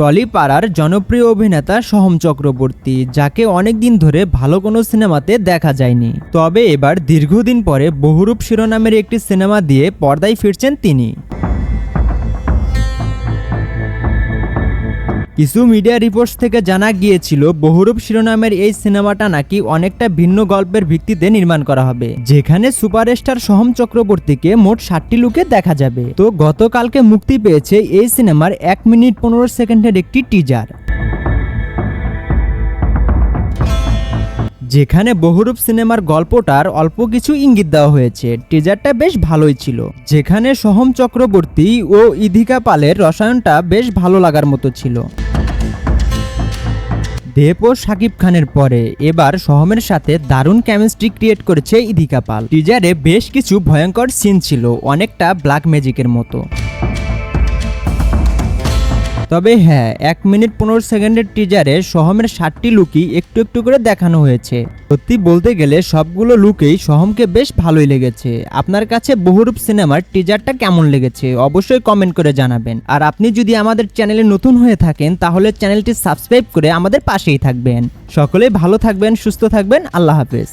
টলিপাড়ার জনপ্রিয় অভিনেতা সোহম চক্রবর্তী, যাকে অনেক দিন ধরে ভালো কোনো সিনেমাতে দেখা যায়নি। তবে এবার দীর্ঘদিন পরে বহুরূপ শিরোনামের একটি সিনেমা দিয়ে পর্দায় ফিরছেন তিনি। কিছু মিডিয়া রিপোর্টস থেকে জানা গিয়েছিল, বহুরূপ শিরোনামের এই সিনেমাটা নাকি অনেকটা ভিন্ন গল্পের ভিত্তিতে নির্মাণ করা হবে। যেখানে সুপারস্টার সোহম চক্রবর্তীকে মোট ষাটটি লুকে দেখা যাবে। তো গতকালকে মুক্তি পেয়েছে এই সিনেমার এক মিনিট পনেরো সেকেন্ডের একটি টিজার যেখানে বহুরূপ সিনেমার গল্পটার অল্প কিছু ইঙ্গিত দেওয়া হয়েছে। টিজারটা বেশ ভালোই ছিল। যেখানে সোহম চক্রবর্তী ও ইধিকা পালের রসায়নটা বেশ ভালো লাগার মতো ছিল। দেব ও সাকিব খানের পরে। এবার সহমের সাথে দারুণ কেমিস্ট্রি ক্রিয়েট করেছে ইদিকা পাল। টিজারে বেশ কিছু ভয়ঙ্কর সিন ছিল, অনেকটা ব্ল্যাক ম্যাজিকের মতো। তবে হ্যাঁ এক মিনিট পনেরো সেকেন্ডের টিজারে সহমের ষাটটি লুকই একটু একটু করে দেখানো হয়েছে। সত্যি বলতে গেলে সবগুলো লুকেই সহমকে বেশ ভালোই লেগেছে। আপনার কাছে বহুরূপ সিনেমার টিজারটা কেমন লেগেছে অবশ্যই কমেন্ট করে জানাবেন। আর আপনি যদি আমাদের চ্যানেলে নতুন হয়ে থাকেন, তাহলে চ্যানেলটি সাবস্ক্রাইব করে আমাদের পাশেই থাকবেন। সকলেই ভালো থাকবেন, সুস্থ থাকবেন, আল্লাহ হাফেজ।